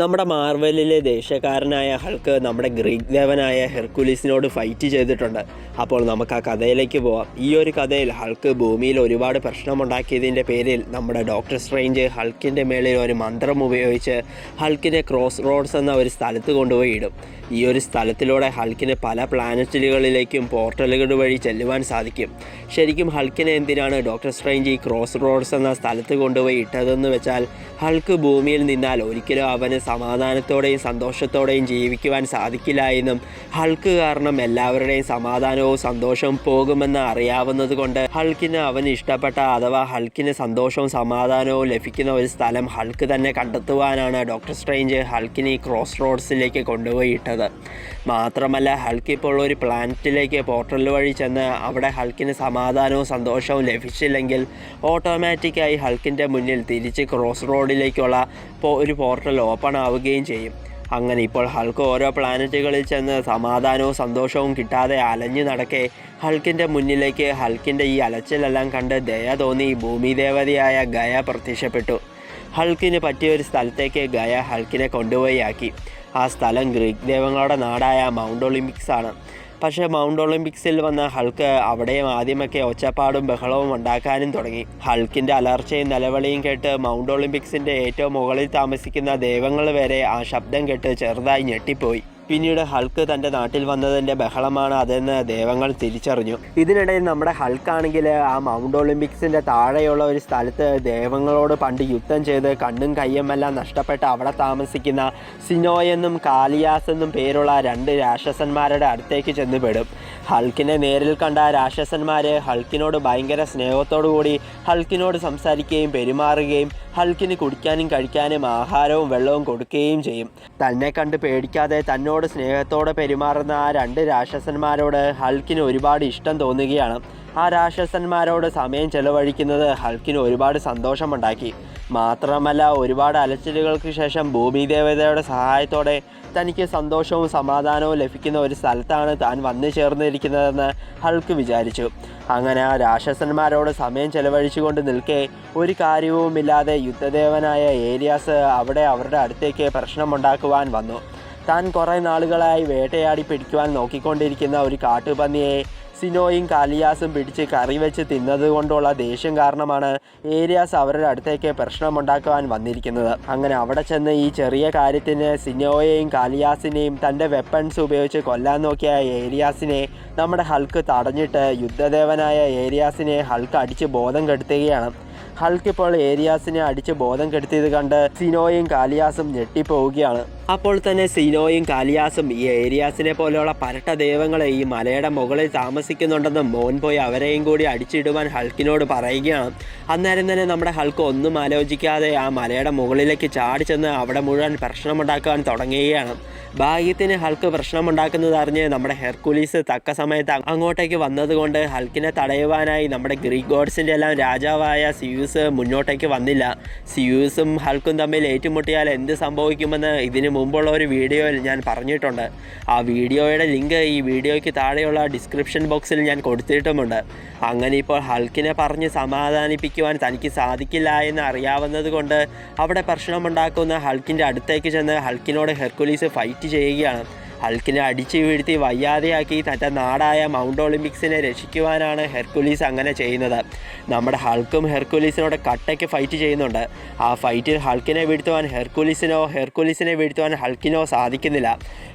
നമ്മുടെ മാർവലിലെ ദേശക്കാരനായ ഹൾക്ക് നമ്മുടെ ഗ്രീക്ക് ദേവനായ ഹെർക്കുലീസിനോട് ഫൈറ്റ് ചെയ്തിട്ടുണ്ട്. അപ്പോൾ നമുക്ക് ആ കഥയിലേക്ക് പോവാം. ഈ ഒരു കഥയിൽ ഹൾക്ക് ഭൂമിയിൽ ഒരുപാട് പ്രശ്നമുണ്ടാക്കിയതിന്റെ പേരിൽ നമ്മുടെ ഡോക്ടർ സ്ട്രേഞ്ച് ഹൾക്കിന്റെ മേളിൽ ഒരു മന്ത്രം ഉപയോഗിച്ച് ഹൾക്കിനെ ക്രോസ് റോഡ്സ് എന്ന ഒരു സ്ഥലത്ത് കൊണ്ടുപോയി ഇടും. ഈ ഒരു സ്ഥലത്തിലൂടെ ഹൾക്കിന് പല പ്ലാനറ്റുകളിലേക്കും പോർട്ടലുകൾ വഴി ചെല്ലുവാൻ സാധിക്കും. ശരിക്കും ഹൾക്കിനെ എന്തിനാണ് ഡോക്ടർ സ്ട്രേഞ്ച് ഈ ക്രോസ് റോഡ്സ് എന്ന സ്ഥലത്ത് കൊണ്ടുപോയി ഇട്ടതെന്ന് വെച്ചാൽ ഹൾക്ക് ഭൂമിയിൽ നിന്നാൽ ഒരിക്കലും അവന് സമാധാനത്തോടെയും സന്തോഷത്തോടെയും ജീവിക്കുവാൻ സാധിക്കില്ല എന്നും ഹൾക്ക് കാരണം എല്ലാവരുടെയും സമാധാനവും സന്തോഷവും പോകുമെന്ന് അറിയാവുന്നത് കൊണ്ട് ഹൾക്കിന് അവന് ഇഷ്ടപ്പെട്ട അഥവാ ഹൾക്കിന് സന്തോഷവും സമാധാനവും ലഭിക്കുന്ന ഒരു സ്ഥലം ഹൾക്ക് തന്നെ കണ്ടെത്തുവാനാണ് ഡോക്ടർ സ്ട്രേഞ്ച് ഹൾക്കിനെ ഈ ക്രോസ് റോഡ്സിലേക്ക് കൊണ്ടുപോയി ഇട്ടത് മാത്രമല്ല ഹൾക്ക് ഇപ്പോൾ ഒരു പ്ലാനറ്റിലേക്ക് പോർട്ടൽ വഴി ചെന്ന് അവിടെ ഹൾക്കിന് സമാധാനവും സന്തോഷവും ലഭിച്ചില്ലെങ്കിൽ ഓട്ടോമാറ്റിക്കായി ഹൾക്കിന്റെ മുന്നിൽ തിരിച്ച് ക്രോസ് റോഡിലേക്കുള്ള ഒരു പോർട്ടൽ ഓപ്പൺ ആവുകയും ചെയ്യും. അങ്ങനെ ഇപ്പോൾ ഹൾക്ക് ഓരോ പ്ലാനറ്റുകളിൽ ചെന്ന് സമാധാനവും സന്തോഷവും കിട്ടാതെ അലഞ്ഞു നടക്കെ. ഹൾക്കിന്റെ മുന്നിലേക്ക് ഹൾക്കിന്റെ ഈ അലച്ചിലെല്ലാം കണ്ട് ദയ തോന്നി ഭൂമിദേവതയായ ഗയ പ്രത്യക്ഷപ്പെട്ടു. ഹൾക്കിന് പറ്റിയ ഒരു സ്ഥലത്തേക്ക് ഗയ ഹൾക്കിനെ കൊണ്ടുപോയി ആക്കി. ആ സ്ഥലം ഗ്രീക്ക് ദൈവങ്ങളുടെ നാടായ മൗണ്ട് ഒളിമ്പിക്സ് ആണ്. പക്ഷേ മൗണ്ട് ഒളിമ്പിക്സിൽ വന്ന ഹൾക്ക് അവിടെയും ആദ്യമൊക്കെ ഒച്ചപ്പാടും ബഹളവും ഉണ്ടാക്കാനും തുടങ്ങി. ഹൾക്കിന്റെ അലർച്ചയും നിലവിളിയും കേട്ട് മൗണ്ട് ഒളിമ്പിക്സിന്റെ ഏറ്റവും മുകളിൽ താമസിക്കുന്ന ദൈവങ്ങൾ വരെ ആ ശബ്ദം കേട്ട് ചെറുതായി ഞെട്ടിപ്പോയി. പിന്നീട് ഹൾക്ക് തന്റെ നാട്ടിൽ വന്നതിന്റെ ബഹളമാണ് അതെന്ന് ദേവങ്ങൾ തിരിച്ചറിഞ്ഞു. ഇതിനിടയിൽ നമ്മുടെ ഹൾക്കാണെങ്കിൽ ആ മൗണ്ട് ഒളിമ്പിക്സിന്റെ താഴെയുള്ള ഒരു സ്ഥലത്ത് ദേവങ്ങളോട് പണ്ട് യുദ്ധം ചെയ്ത് കണ്ണും കയ്യുമെല്ലാം നഷ്ടപ്പെട്ട് അവിടെ താമസിക്കുന്ന സിനോയെന്നും കാലിയാസ് എന്നും പേരുള്ള രണ്ട് രാക്ഷസന്മാരുടെ അടുത്തേക്ക് ചെന്നുപെടും ഹൾക്കിനെ നേരിൽ കണ്ട രാക്ഷസന്മാർ ഹൾക്കിനോട് ഭയങ്കര സ്നേഹത്തോടു കൂടി ഹൾക്കിനോട് സംസാരിക്കുകയും പെരുമാറുകയും ഹൾക്കിന് കുടിക്കാനും കഴിക്കാനും ആഹാരവും വെള്ളവും കൊടുക്കുകയും ചെയ്യും. തന്നെ കണ്ട് പേടിക്കാതെ തന്നോട് സ്നേഹത്തോടെ പെരുമാറുന്ന ആ രണ്ട് രാക്ഷസന്മാരോട് ഹൾക്കിന് ഒരുപാട് ഇഷ്ടം തോന്നുകയാണ്. ആ രാക്ഷസന്മാരോട് സമയം ചെലവഴിക്കുന്നത് ഹൾക്കിന് ഒരുപാട് സന്തോഷമുണ്ടാക്കി. മാത്രമല്ല ഒരുപാട് അലച്ചിലുകൾക്ക് ശേഷം ഭൂമി ദേവതയുടെ സഹായത്തോടെ തനിക്ക് സന്തോഷവും സമാധാനവും ലഭിക്കുന്ന ഒരു സ്ഥലത്താണ് താൻ വന്നു ചേർന്നിരിക്കുന്നതെന്ന് ഹൾക്ക് വിചാരിച്ചു. അങ്ങനെ ആ രാക്ഷസന്മാരോട് സമയം ചെലവഴിച്ചുകൊണ്ട് നിൽക്കെ ഒരു കാര്യവുമില്ലാതെ യുദ്ധദേവനായ ഏരിയാസ് അവിടെ അവരുടെ അടുത്തേക്ക് പ്രശ്നമുണ്ടാക്കുവാൻ വന്നു. താൻ കുറേ നാളുകളായി വേട്ടയാടി പിടിക്കുവാൻ നോക്കിക്കൊണ്ടിരിക്കുന്ന ഒരു കാട്ടുപന്നിയെ സിനോയും കാലിയാസും പിടിച്ച് കറി വെച്ച് തിന്നത് കൊണ്ടുള്ള ദേഷ്യം കാരണമാണ് ഏരിയാസ് അവരുടെ അടുത്തേക്ക് പ്രശ്നമുണ്ടാക്കുവാൻ വന്നിരിക്കുന്നത്. അങ്ങനെ അവിടെ ചെന്ന് ഈ ചെറിയ കാര്യത്തിന് സിനോയെയും കാലിയാസിനെയും തന്റെ വെപ്പൺസ് ഉപയോഗിച്ച് കൊല്ലാൻ നോക്കിയ ഏരിയാസിനെ നമ്മുടെ ഹൾക്ക് തടഞ്ഞിട്ട് യുദ്ധദേവനായ ഏരിയാസിനെ ഹൾക്ക് അടിച്ച് ബോധം കെടുത്തുകയാണ്. ഹൾക്ക് ഇപ്പോൾ ഏരിയാസിനെ അടിച്ച് ബോധം കെടുത്തിയത് കണ്ട് സിനോയും കാലിയാസും ഞെട്ടിപ്പോവുകയാണ്. അപ്പോൾ തന്നെ സിനോയും കാലിയാസും ഈ ഏരിയാസിനെ പോലെയുള്ള പരട്ട ദൈവങ്ങളെ ഈ മലയുടെ മുകളിൽ താമസിക്കുന്നുണ്ടെന്നും മോൻ പോയി അവരെയും കൂടി അടിച്ചിടുവാൻ ഹൾക്കിനോട് പറയുകയാണ്. അന്നേരം തന്നെ നമ്മുടെ ഹൾക്ക് ഒന്നും ആലോചിക്കാതെ ആ മലയുടെ മുകളിലേക്ക് ചാടി ചെന്ന് അവിടെ മുഴുവൻ പ്രശ്നമുണ്ടാക്കാൻ തുടങ്ങുകയാണ്. ഭാഗ്യത്തിന് ഹൾക്ക് പ്രശ്നമുണ്ടാക്കുന്നത് അറിഞ്ഞ് നമ്മുടെ ഹെർക്കുലീസ് തക്ക സമയത്ത് അങ്ങോട്ടേക്ക് വന്നതുകൊണ്ട് ഹൾക്കിനെ തടയുവാനായി നമ്മുടെ ഗ്രീക്ക് ഗോഡ്സിന്റെ എല്ലാം രാജാവായ സിയൂസ് മുന്നോട്ടേക്ക് വന്നില്ല. സിയൂസും ഹൾക്കും തമ്മിൽ ഏറ്റുമുട്ടിയാൽ എന്ത് സംഭവിക്കുമെന്ന് ഇതിനു മുമ്പുള്ള ഒരു വീഡിയോയിൽ ഞാൻ പറഞ്ഞിട്ടുണ്ട്. ആ വീഡിയോയുടെ ലിങ്ക് ഈ വീഡിയോയ്ക്ക് താഴെയുള്ള ഡിസ്ക്രിപ്ഷൻ ബോക്സിൽ ഞാൻ കൊടുത്തിട്ടുമുണ്ട്. അങ്ങനെ ഇപ്പോൾ ഹൾക്കിനെ പറഞ്ഞ് സമാധാനിപ്പിക്കുവാൻ തനിക്ക് സാധിക്കില്ല എന്ന് അറിയാവുന്നതുകൊണ്ട് അവിടെ പ്രശ്നമുണ്ടാക്കുന്ന ഹൾക്കിന്റെ അടുത്തേക്ക് ചെന്ന് ഹൾക്കിനോട് ഹെർക്കുലീസ് ഫൈറ്റ് ചെയ്യുകയാണ്. ഹൾക്കിനെ അടിച്ചു വീഴ്ത്തി വയ്യാതെയാക്കി തന്റെ നാടായ മൗണ്ട് ഒളിമ്പിക്സിനെ രക്ഷിക്കുവാനാണ് ഹെർക്കുലീസ് അങ്ങനെ ചെയ്യുന്നത്. നമ്മുടെ ഹൾക്കും ഹെർക്കുലീസിനോട് കട്ടയ്ക്ക് ഫൈറ്റ് ചെയ്യുന്നുണ്ട്. ആ ഫൈറ്റിൽ ഹൾക്കിനെ വീഴ്ത്തുവാൻ ഹെർക്കുലീസിനോ ഹെർക്കുലീസിനെ വീഴ്ത്തുവാൻ ഹൾക്കിനോ സാധിക്കുന്നില്ല.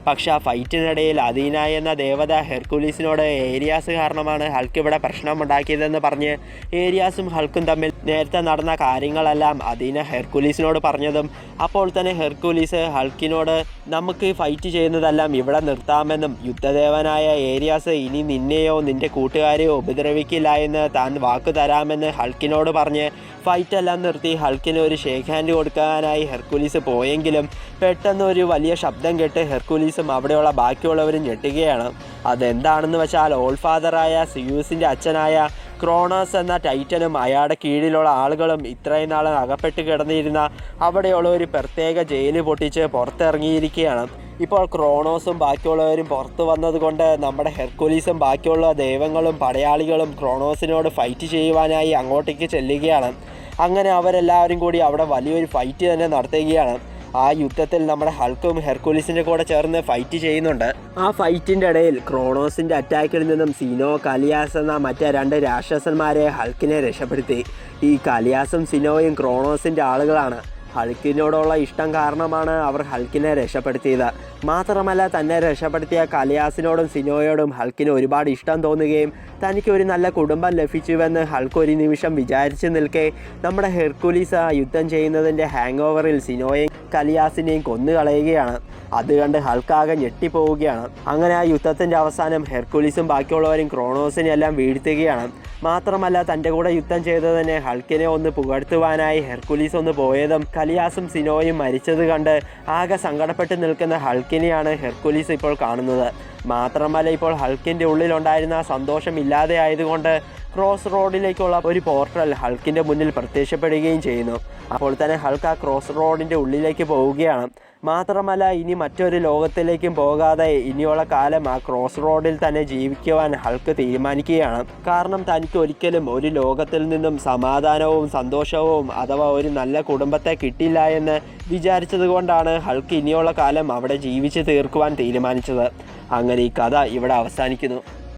പക്ഷെ ആ ഫൈറ്റിനിടയിൽ അദീന എന്ന ദേവത ഹെർക്കുലീസിനോട് ഏരിയാസ് കാരണമാണ് ഹൾക്ക് ഇവിടെ പ്രശ്നമുണ്ടാക്കിയതെന്ന് പറഞ്ഞ് ഏരിയാസും ഹൾക്കും തമ്മിൽ നേരത്തെ നടന്ന കാര്യങ്ങളെല്ലാം അദീന ഹെർക്കുലീസിനോട് പറഞ്ഞതും അപ്പോൾ തന്നെ ഹെർക്കുലീസ് ഹൾക്കിനോട് നമുക്ക് ഫൈറ്റ് ചെയ്യുന്നതെല്ലാം ഇവിടെ നിർത്താമെന്നും യുദ്ധദേവനായ ഏരിയാസ് ഇനി നിന്നെയോ നിന്റെ കൂട്ടുകാരെയോ ഉപദ്രവിക്കില്ല എന്ന് താൻ വാക്കു തരാമെന്ന് ഹൾക്കിനോട് പറഞ്ഞ് ഫൈറ്റ് എല്ലാം നിർത്തി ഹൾക്കിന് ഒരു ഷേക്ക് ഹാൻഡ് കൊടുക്കാനായി ഹെർക്കുലീസ് പോയെങ്കിലും പെട്ടെന്ന് ഒരു വലിയ ശബ്ദം കേട്ട് ഹെർക്കുലീസും അവിടെയുള്ള ബാക്കിയുള്ളവരും ഞെട്ടുകയാണ്. അതെന്താണെന്ന് വെച്ചാൽ ഓൾ ഫാദറായ സിയൂസിന്റെ അച്ഛനായ ക്രോണോസ് എന്ന ടൈറ്റനും അയാളുടെ കീഴിലുള്ള ആളുകളും ഇത്രയും നാളും അകപ്പെട്ട് കിടന്നിരുന്ന അവിടെയുള്ള ഒരു പ്രത്യേക ജയിൽ പൊട്ടിച്ച് പുറത്തിറങ്ങിയിരിക്കുകയാണ്. ഇപ്പോൾ ക്രോണോസും ബാക്കിയുള്ളവരും പുറത്തു വന്നതുകൊണ്ട് നമ്മുടെ ഹെർക്കുലീസും ബാക്കിയുള്ള ദൈവങ്ങളും പടയാളികളും ക്രോണോസിനോട് ഫൈറ്റ് ചെയ്യുവാനായി അങ്ങോട്ടേക്ക് ചെല്ലുകയാണ്. അങ്ങനെ അവരെല്ലാവരും കൂടി അവിടെ വലിയൊരു ഫൈറ്റ് തന്നെ നടത്തുകയാണ്. ആ യുദ്ധത്തിൽ നമ്മുടെ ഹൾക്കും ഹെർക്കുലീസിന്റെ കൂടെ ചേർന്ന് ഫൈറ്റ് ചെയ്യുന്നുണ്ട്. ആ ഫൈറ്റിന്റെ ഇടയിൽ ക്രോണോസിന്റെ അറ്റാക്കിൽ നിന്നും സിനോ കലിയാസ് എന്ന മറ്റേ രണ്ട് രാക്ഷസന്മാരെ ഹൾക്കിനെ രക്ഷപ്പെടുത്തി. ഈ കലിയാസും സിനോയും ക്രോണോസിന്റെ ആളുകളാണ്. ഹൾക്കിനോടുള്ള ഇഷ്ടം കാരണമാണ് അവർ ഹൾക്കിനെ രക്ഷപ്പെടുത്തിയത്. മാത്രമല്ല തന്നെ രക്ഷപ്പെടുത്തിയ കലിയാസിനോടും സിനോയോടും ഹൾക്കിന് ഒരുപാട് ഇഷ്ടം തോന്നുകയും തനിക്ക് ഒരു നല്ല കുടുംബം ലഭിച്ചുവെന്ന് ഹൾക്ക് ഒരു നിമിഷം വിചാരിച്ചു നിൽക്കെ നമ്മുടെ ഹെർക്കുലീസ് യുദ്ധം ചെയ്യുന്നതിന്റെ ഹാങ് ഓവറിൽ സിനോയെയും കലിയാസിനെയും കൊന്നുകളയുകയാണ്. അത് കണ്ട് ഹൾക്കാകെ ഞെട്ടിപ്പോവുകയാണ്. അങ്ങനെ ആ യുദ്ധത്തിന്റെ അവസാനം ഹെർക്കുലീസും ബാക്കിയുള്ളവരും ക്രോണോസിനെ എല്ലാം വീഴ്ത്തുകയാണ്. മാത്രമല്ല തന്റെ കൂടെ യുദ്ധം ചെയ്തതിനെ ഹൾക്കിനെ ഒന്ന് പുകഴ്ത്തുവാനായി ഹെർക്കുലീസ് ഒന്ന് പോയതും കലിയാസും സിനോയും മരിച്ചത് കണ്ട് ആകെ സങ്കടപ്പെട്ട് നിൽക്കുന്ന ഹൾക്കിനെയാണ് ഹെർക്കുലീസ് ഇപ്പോൾ കാണുന്നത്. മാത്രമല്ല ഇപ്പോൾ ഹൾക്കിന്റെ ഉള്ളിലുണ്ടായിരുന്ന സന്തോഷം ഇല്ലാതെ ആയതുകൊണ്ട് ക്രോസ് റോഡിലേക്കുള്ള ഒരു പോർട്ടൽ ഹൾക്കിന്റെ മുന്നിൽ പ്രത്യക്ഷപ്പെടുകയും ചെയ്യുന്നു. അപ്പോൾ തന്നെ ഹൾക്ക് ആ ക്രോസ് റോഡിന്റെ ഉള്ളിലേക്ക് പോവുകയാണ്. മാത്രമല്ല ഇനി മറ്റൊരു ലോകത്തിലേക്കും പോകാതെ ഇനിയുള്ള കാലം ആ ക്രോസ് റോഡിൽ തന്നെ ജീവിക്കുവാൻ ഹൾക്ക് തീരുമാനിക്കുകയാണ്. കാരണം തനിക്ക് ഒരിക്കലും ഒരു ലോകത്തിൽ നിന്നും സമാധാനവും സന്തോഷവും അഥവാ ഒരു നല്ല കുടുംബത്തെ കിട്ടില്ല എന്ന് വിചാരിച്ചത് കൊണ്ടാണ് ഹൾക്ക് ഇനിയുള്ള കാലം അവിടെ ജീവിച്ച് തീർക്കുവാൻ തീരുമാനിച്ചത്. അങ്ങനെ ഈ കഥ ഇവിടെ അവസാനിക്കുന്നു.